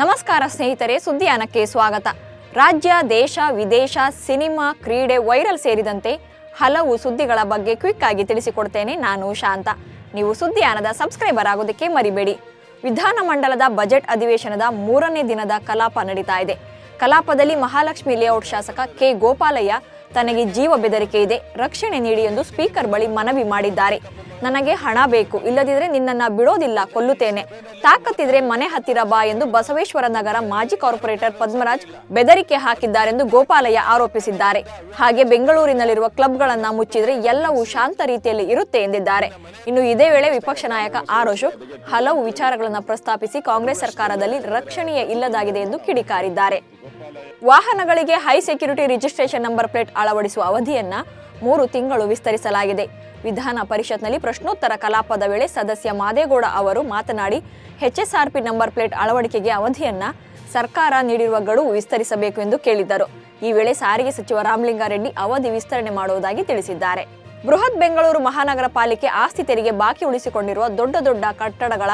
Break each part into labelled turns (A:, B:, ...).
A: ನಮಸ್ಕಾರ ಸ್ನೇಹಿತರೆ, ಸುದ್ದಿಯಾನಕ್ಕೆ ಸ್ವಾಗತ. ರಾಜ್ಯ, ದೇಶ, ವಿದೇಶ, ಸಿನಿಮಾ, ಕ್ರೀಡೆ, ವೈರಲ್ ಸೇರಿದಂತೆ ಹಲವು ಸುದ್ದಿಗಳ ಬಗ್ಗೆ ಕ್ವಿಕ್ ಆಗಿ ತಿಳಿಸಿಕೊಡ್ತೇನೆ ನಾನು ಶಾಂತ. ನೀವು ಸುದ್ದಿಯಾನದ ಸಬ್ಸ್ಕ್ರೈಬರ್ ಆಗೋದಕ್ಕೆ ಮರಿಬೇಡಿ. ವಿಧಾನಮಂಡಲದ ಬಜೆಟ್ ಅಧಿವೇಶನದ ಮೂರನೇ ದಿನದ ಕಲಾಪ ನಡೀತಾ ಇದೆ. ಕಲಾಪದಲ್ಲಿ ಮಹಾಲಕ್ಷ್ಮಿ ಲೇಔಟ್ ಶಾಸಕ ಕೆ ಗೋಪಾಲಯ್ಯ ತನಗೆ ಜೀವ ಬೆದರಿಕೆ ಇದೆ. ರಕ್ಷಣೆ ನೀಡಿ ಎಂದು ಸ್ಪೀಕರ್ ಬಳಿ ಮನವಿ ಮಾಡಿದ್ದಾರೆ. ನನಗೆ ಹಣ ಬೇಕು. ಇಲ್ಲದಿದ್ರೆ ನಿನ್ನನ್ನ ಬಿಡೋದಿಲ್ಲ. ಕೊಲ್ಲುತ್ತೇನೆ. ತಾಕತ್ತಿದ್ರೆ ಮನೆ ಹತ್ತಿರ ಬಾ ಎಂದು ಬಸವೇಶ್ವರ ನಗರ ಮಾಜಿ ಕಾರ್ಪೊರೇಟರ್ ಪದ್ಮರಾಜ್ ಬೆದರಿಕೆ ಹಾಕಿದ್ದಾರೆಂದು ಗೋಪಾಲಯ್ಯ ಆರೋಪಿಸಿದ್ದಾರೆ. ಹಾಗೆ ಬೆಂಗಳೂರಿನಲ್ಲಿರುವ ಕ್ಲಬ್ಗಳನ್ನ ಮುಚ್ಚಿದ್ರೆ ಎಲ್ಲವೂ ಶಾಂತ ರೀತಿಯಲ್ಲಿ ಇರುತ್ತೆ ಎಂದಿದ್ದಾರೆ. ಇನ್ನು ಇದೇ ವೇಳೆ ವಿಪಕ್ಷ ನಾಯಕ ಆರ್ ಹಲವು ವಿಚಾರಗಳನ್ನು ಪ್ರಸ್ತಾಪಿಸಿ ಕಾಂಗ್ರೆಸ್ ಸರ್ಕಾರದಲ್ಲಿ ರಕ್ಷಣೆಯೇ ಇಲ್ಲದಾಗಿದೆ ಎಂದು ಕಿಡಿಕಾರಿದ್ದಾರೆ. ವಾಹನಗಳಿಗೆ high security registration number plate ಅಳವಡಿಸುವ ಅವಧಿಯನ್ನ ಮೂರು ತಿಂಗಳು ವಿಸ್ತರಿಸಲಾಗಿದೆ. ವಿಧಾನ ಪರಿಷತ್ನಲ್ಲಿ ಪ್ರಶ್ನೋತ್ತರ ಕಲಾಪದ ವೇಳೆ ಸದಸ್ಯ ಮಾದೇಗೌಡ ಅವರು ಮಾತನಾಡಿ ಎಚ್ಎಸ್ಆರ್ಪಿ ನಂಬರ್ ಪ್ಲೇಟ್ ಅಳವಡಿಕೆಗೆ ಅವಧಿಯನ್ನ ಸರ್ಕಾರ ನೀಡಿರುವ ಗಡುವು ವಿಸ್ತರಿಸಬೇಕು ಎಂದು ಕೇಳಿದ್ದರು. ಈ ವೇಳೆ ಸಾರಿಗೆ ಸಚಿವ ರಾಮಲಿಂಗಾರೆಡ್ಡಿ ಅವಧಿ ವಿಸ್ತರಣೆ ಮಾಡುವುದಾಗಿ ತಿಳಿಸಿದ್ದಾರೆ. ಬೃಹತ್ ಬೆಂಗಳೂರು ಮಹಾನಗರ ಪಾಲಿಕೆ ಆಸ್ತಿ ತೆರಿಗೆ ಬಾಕಿ ಉಳಿಸಿಕೊಂಡಿರುವ ದೊಡ್ಡ ದೊಡ್ಡ ಕಟ್ಟಡಗಳ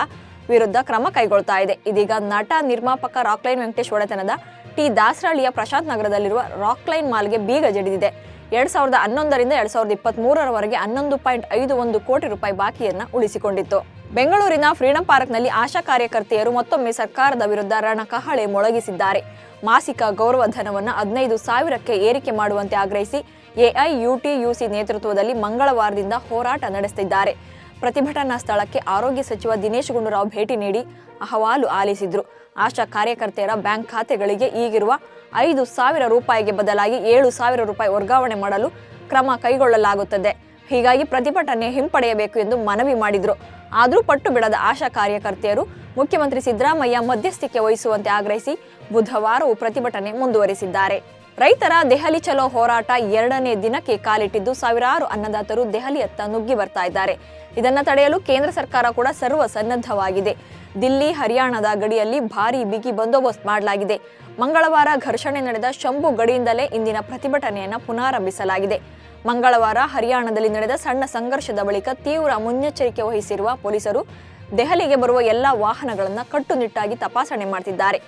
A: ವಿರುದ್ಧ ಕ್ರಮ ಕೈಗೊಳ್ತಾ ಇದೆ. ಇದೀಗ ನಟ ನಿರ್ಮಾಪಕ ರಾಕ್ಲೈನ್ ವೆಂಕಟೇಶ್ ಒಡೆತನದ ಟಿ ದಾಸರಳ್ಳಿಯ ಪ್ರಶಾಂತ್ ನಗರದಲ್ಲಿರುವ ರಾಕ್ಲೈನ್ ಮಾಲ್ಗೆ ಬೀಗ ಜಡಿದಿದೆ. ಎರಡ್ ಸಾವಿರದ ಹನ್ನೊಂದರಿಂದ ಎರಡ್ ಸಾವಿರದ ಇಪ್ಪತ್ತ್ ಮೂರರವರೆಗೆ ಹನ್ನೊಂದು ಪಾಯಿಂಟ್ ಐದು ಒಂದು ಕೋಟಿ ರೂಪಾಯಿ ಬಾಕಿಯನ್ನ ಉಳಿಸಿಕೊಂಡಿತ್ತು. ಬೆಂಗಳೂರಿನ ಫ್ರೀಡಂ ಪಾರ್ಕ್ನಲ್ಲಿ ಆಶಾ ಕಾರ್ಯಕರ್ತೆಯರು ಮತ್ತೊಮ್ಮೆ ಸರ್ಕಾರದ ವಿರುದ್ಧ ರಣಕಹಳೆ ಮೊಳಗಿಸಿದ್ದಾರೆ. ಮಾಸಿಕ ಗೌರವಧನವನ್ನು ಹದಿನೈದು ಸಾವಿರಕ್ಕೆ ಏರಿಕೆ ಮಾಡುವಂತೆ ಆಗ್ರಹಿಸಿ ಎಐಯುಟಿಯುಸಿ ನೇತೃತ್ವದಲ್ಲಿ ಮಂಗಳವಾರದಿಂದ ಹೋರಾಟ ನಡೆಸುತ್ತಿದ್ದಾರೆ ಪ್ರತಿಭಟನಾ ಸ್ಥಳಕ್ಕೆ ಆರೋಗ್ಯ ಸಚಿವ ದಿನೇಶ್ ಗುಂಡೂರಾವ್ ಭೇಟಿ ನೀಡಿ ಅಹವಾಲು ಆಲಿಸಿದ್ರು. ಆಶಾ ಕಾರ್ಯಕರ್ತೆಯರ ಬ್ಯಾಂಕ್ ಖಾತೆಗಳಿಗೆ ಈಗಿರುವ ಐದು ಸಾವಿರ ರೂಪಾಯಿಗೆ ಬದಲಾಗಿ ಏಳು ಸಾವಿರ ರೂಪಾಯಿ ವರ್ಗಾವಣೆ ಮಾಡಲು ಕ್ರಮ ಕೈಗೊಳ್ಳಲಾಗುತ್ತದೆ. ಹೀಗಾಗಿ ಪ್ರತಿಭಟನೆ ಹಿಂಪಡೆಯಬೇಕು ಎಂದು ಮನವಿ ಮಾಡಿದರು. ಆದರೂ ಪಟ್ಟು ಬಿಡದ ಆಶಾ ಕಾರ್ಯಕರ್ತೆಯರು ಮುಖ್ಯಮಂತ್ರಿ ಸಿದ್ದರಾಮಯ್ಯ ಮಧ್ಯಸ್ಥಿಕೆ ವಹಿಸುವಂತೆ ಆಗ್ರಹಿಸಿ ಬುಧವಾರವೂ ಪ್ರತಿಭಟನೆ ಮುಂದುವರಿಸಿದ್ದಾರೆ. ರೈತರ ದೆಹಲಿ ಚಲೋ ಹೋರಾಟ ಎರಡನೇ ದಿನಕ್ಕೆ ಕಾಲಿಟ್ಟಿದ್ದು ಸಾವಿರಾರು ಅನ್ನದಾತರು ದೆಹಲಿಯತ್ತ ನುಗ್ಗಿ ಬರ್ತಾ ಇದ್ದಾರೆ. ಇದನ್ನ ತಡೆಯಲು ಕೇಂದ್ರ ಸರ್ಕಾರ ಕೂಡ ಸರ್ವ ಸನ್ನದ್ಧವಾಗಿದೆ ದಿಲ್ಲಿ, ಹರಿಯಾಣದ ಗಡಿಯಲ್ಲಿ ಭಾರಿ ಬಿಗಿ ಬಂದೋಬಸ್ತ್ ಮಾಡಲಾಗಿದೆ. ಮಂಗಳವಾರ ಘರ್ಷಣೆ ನಡೆದ ಶಂಭು ಗಡಿಯಿಂದಲೇ ಇಂದಿನ ಪ್ರತಿಭಟನೆಯನ್ನು ಪುನಾರಂಭಿಸಲಾಗಿದೆ. ಮಂಗಳವಾರ ಹರಿಯಾಣದಲ್ಲಿ ನಡೆದ ಸಣ್ಣ ಸಂಘರ್ಷದ ಬಳಿಕ ತೀವ್ರ ಮುನ್ನೆಚ್ಚರಿಕೆ ವಹಿಸಿರುವ ಪೊಲೀಸರು ದೆಹಲಿಗೆ ಬರುವ ಎಲ್ಲ ವಾಹನಗಳನ್ನು ಕಟ್ಟುನಿಟ್ಟಾಗಿ ತಪಾಸಣೆ ಮಾಡ್ತಿದ್ದಾರೆ.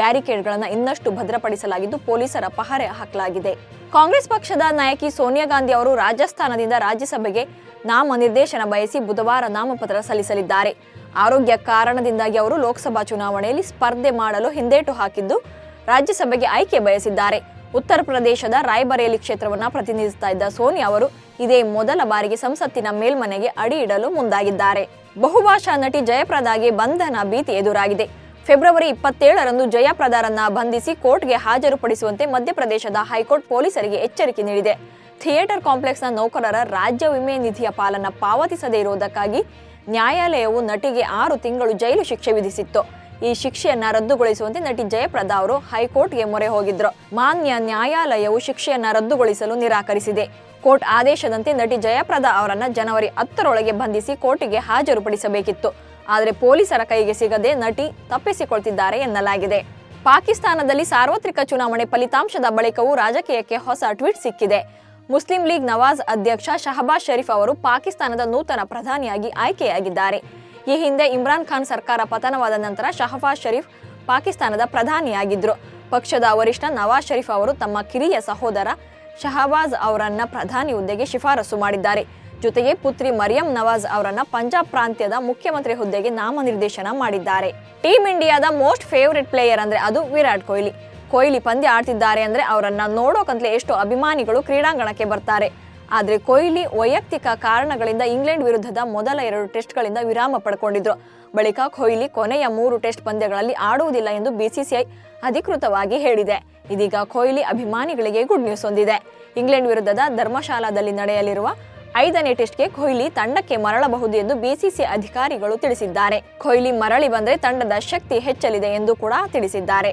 A: ಬ್ಯಾರಿಕೇಡ್ಗಳನ್ನು ಇನ್ನಷ್ಟು ಭದ್ರಪಡಿಸಲಾಗಿದ್ದು ಪೊಲೀಸರ ಪಹರೆ ಹಾಕಲಾಗಿದೆ. ಕಾಂಗ್ರೆಸ್ ಪಕ್ಷದ ನಾಯಕಿ ಸೋನಿಯಾ ಗಾಂಧಿ ಅವರು ರಾಜಸ್ಥಾನದಿಂದ ರಾಜ್ಯಸಭೆಗೆ ನಾಮನಿರ್ದೇಶನ ಬಯಸಿ ಬುಧವಾರ ನಾಮಪತ್ರ ಸಲ್ಲಿಸಲಿದ್ದಾರೆ. ಆರೋಗ್ಯ ಕಾರಣದಿಂದಾಗಿ ಅವರು ಲೋಕಸಭಾ ಚುನಾವಣೆಯಲ್ಲಿ ಸ್ಪರ್ಧೆ ಮಾಡಲು ಹಿಂದೇಟು ಹಾಕಿದ್ದು ರಾಜ್ಯಸಭೆಗೆ ಆಯ್ಕೆ ಬಯಸಿದ್ದಾರೆ. ಉತ್ತರ ಪ್ರದೇಶದ ರಾಯ್ಬರೇಲಿ ಕ್ಷೇತ್ರವನ್ನು ಪ್ರತಿನಿಧಿಸುತ್ತಾ ಇದ್ದ ಸೋನಿಯಾ ಅವರು ಇದೇ ಮೊದಲ ಬಾರಿಗೆ ಸಂಸತ್ತಿನ ಮೇಲ್ಮನೆಗೆ ಅಡಿ ಇಡಲು ಮುಂದಾಗಿದ್ದಾರೆ. ಬಹುಭಾಷಾ ನಟಿ ಜಯಪ್ರದಾಗೆ ಬಂಧನ ಭೀತಿ ಎದುರಾಗಿದೆ. ಫೆಬ್ರವರಿ ಇಪ್ಪತ್ತೇಳರಂದು ಜಯಪ್ರದಾರನ್ನ ಬಂಧಿಸಿ ಕೋರ್ಟ್ಗೆ ಹಾಜರುಪಡಿಸುವಂತೆ ಮಧ್ಯಪ್ರದೇಶದ ಹೈಕೋರ್ಟ್ ಪೊಲೀಸರಿಗೆ ಎಚ್ಚರಿಕೆ ನೀಡಿದೆ. ಥಿಯೇಟರ್ ಕಾಂಪ್ಲೆಕ್ಸ್ನ ನೌಕರರ ರಾಜ್ಯ ವಿಮೆ ನಿಧಿಯ ಪಾಲನ್ನು ಪಾವತಿಸದೇ ಇರುವುದಕ್ಕಾಗಿ ನ್ಯಾಯಾಲಯವು ನಟಿಗೆ ಆರು ತಿಂಗಳು ಜೈಲು ಶಿಕ್ಷೆ ವಿಧಿಸಿತ್ತು. ಈ ಶಿಕ್ಷೆಯನ್ನ ರದ್ದುಗೊಳಿಸುವಂತೆ ನಟಿ ಜಯಪ್ರದಾ ಅವರು ಹೈಕೋರ್ಟ್ಗೆ ಮೊರೆ ಹೋಗಿದ್ರು. ಮಾನ್ಯ ನ್ಯಾಯಾಲಯವು ಶಿಕ್ಷೆಯನ್ನ ರದ್ದುಗೊಳಿಸಲು ನಿರಾಕರಿಸಿದೆ. ಕೋರ್ಟ್ ಆದೇಶದಂತೆ ನಟಿ ಜಯಪ್ರದಾ ಅವರನ್ನ ಜನವರಿ ಹತ್ತರೊಳಗೆ ಬಂಧಿಸಿ ಕೋರ್ಟಿಗೆ ಹಾಜರುಪಡಿಸಬೇಕಿತ್ತು. ಆದರೆ ಪೊಲೀಸರ ಕೈಗೆ ಸಿಗದೆ ನಟಿ ತಪ್ಪಿಸಿಕೊಳ್ತಿದ್ದಾರೆ ಎನ್ನಲಾಗಿದೆ. ಪಾಕಿಸ್ತಾನದಲ್ಲಿ ಸಾರ್ವತ್ರಿಕ ಚುನಾವಣೆ ಫಲಿತಾಂಶದ ಬಳಿಕವೂ ರಾಜಕೀಯಕ್ಕೆ ಹೊಸ ಟ್ವೀಟ್ ಸಿಕ್ಕಿದೆ. ಮುಸ್ಲಿಂ ಲೀಗ್ ನವಾಜ್ ಅಧ್ಯಕ್ಷ ಶಹಬಾಜ್ ಶರೀಫ್ ಅವರು ಪಾಕಿಸ್ತಾನದ ನೂತನ ಪ್ರಧಾನಿಯಾಗಿ ಆಯ್ಕೆಯಾಗಿದ್ದಾರೆ. ಈ ಹಿಂದೆ ಇಮ್ರಾನ್ ಖಾನ್ ಸರ್ಕಾರ ಪತನವಾದ ನಂತರ ಶಹಬಾಜ್ ಶರೀಫ್ ಪಾಕಿಸ್ತಾನದ ಪ್ರಧಾನಿಯಾಗಿದ್ದರು ಪಕ್ಷದ ವರಿಷ್ಠ ನವಾಜ್ ಶರೀಫ್ ಅವರು ತಮ್ಮ ಕಿರಿಯ ಸಹೋದರ ಶಹಬಾಜ್ ಅವರನ್ನ ಪ್ರಧಾನಿ ಹುದ್ದೆಗೆ ಶಿಫಾರಸು ಮಾಡಿದ್ದಾರೆ. ಜೊತೆಗೆ ಪುತ್ರಿ ಮರಿಯಂ ನವಾಜ್ ಅವರನ್ನ ಪಂಜಾಬ್ ಪ್ರಾಂತ್ಯದ ಮುಖ್ಯಮಂತ್ರಿ ಹುದ್ದೆಗೆ ನಾಮನಿರ್ದೇಶನ ಮಾಡಿದ್ದಾರೆ. ಟೀಮ್ ಇಂಡಿಯಾದ ಮೋಸ್ಟ್ ಫೇವರೆಟ್ ಪ್ಲೇಯರ್ ಅಂದ್ರೆ ಅದು ವಿರಾಟ್ ಕೊಹ್ಲಿ. ಕೊಹ್ಲಿ ಪಂದ್ಯ ಆಡ್ತಿದ್ದಾರೆ ಅಂದ್ರೆ ಅವರನ್ನ ನೋಡೋಕಂತಲೇ ಎಷ್ಟು ಅಭಿಮಾನಿಗಳು ಕ್ರೀಡಾಂಗಣಕ್ಕೆ ಬರ್ತಾರೆ. ಆದರೆ ಕೊಹ್ಲಿ ವೈಯಕ್ತಿಕ ಕಾರಣಗಳಿಂದ ಇಂಗ್ಲೆಂಡ್ ವಿರುದ್ಧದ ಮೊದಲ ಎರಡು ಟೆಸ್ಟ್ಗಳಿಂದ ವಿರಾಮ ಪಡ್ಕೊಂಡಿದ್ರು. ಬಳಿಕ ಕೊಹ್ಲಿ ಕೊನೆಯ ಮೂರು ಟೆಸ್ಟ್ ಪಂದ್ಯಗಳಲ್ಲಿ ಆಡುವುದಿಲ್ಲ ಎಂದು ಬಿಸಿಸಿಐ ಅಧಿಕೃತವಾಗಿ ಹೇಳಿದೆ. ಇದೀಗ ಕೊಹ್ಲಿ ಅಭಿಮಾನಿಗಳಿಗೆ ಗುಡ್ ನ್ಯೂಸ್ ಹೊಂದಿದೆ ಇಂಗ್ಲೆಂಡ್ ವಿರುದ್ಧದ ಧರ್ಮಶಾಲಾದಲ್ಲಿ ನಡೆಯಲಿರುವ ಐದನೇ ಟೆಸ್ಟ್ಗೆ ಕೊಹ್ಲಿ ತಂಡಕ್ಕೆ ಮರಳಬಹುದು ಎಂದು ಬಿಸಿಸಿ ಅಧಿಕಾರಿಗಳು ತಿಳಿಸಿದ್ದಾರೆ. ಕೊಹ್ಲಿ ಮರಳಿ ಬಂದರೆ ತಂಡದ ಶಕ್ತಿ ಹೆಚ್ಚಲಿದೆ ಎಂದು ಕೂಡ ತಿಳಿಸಿದ್ದಾರೆ.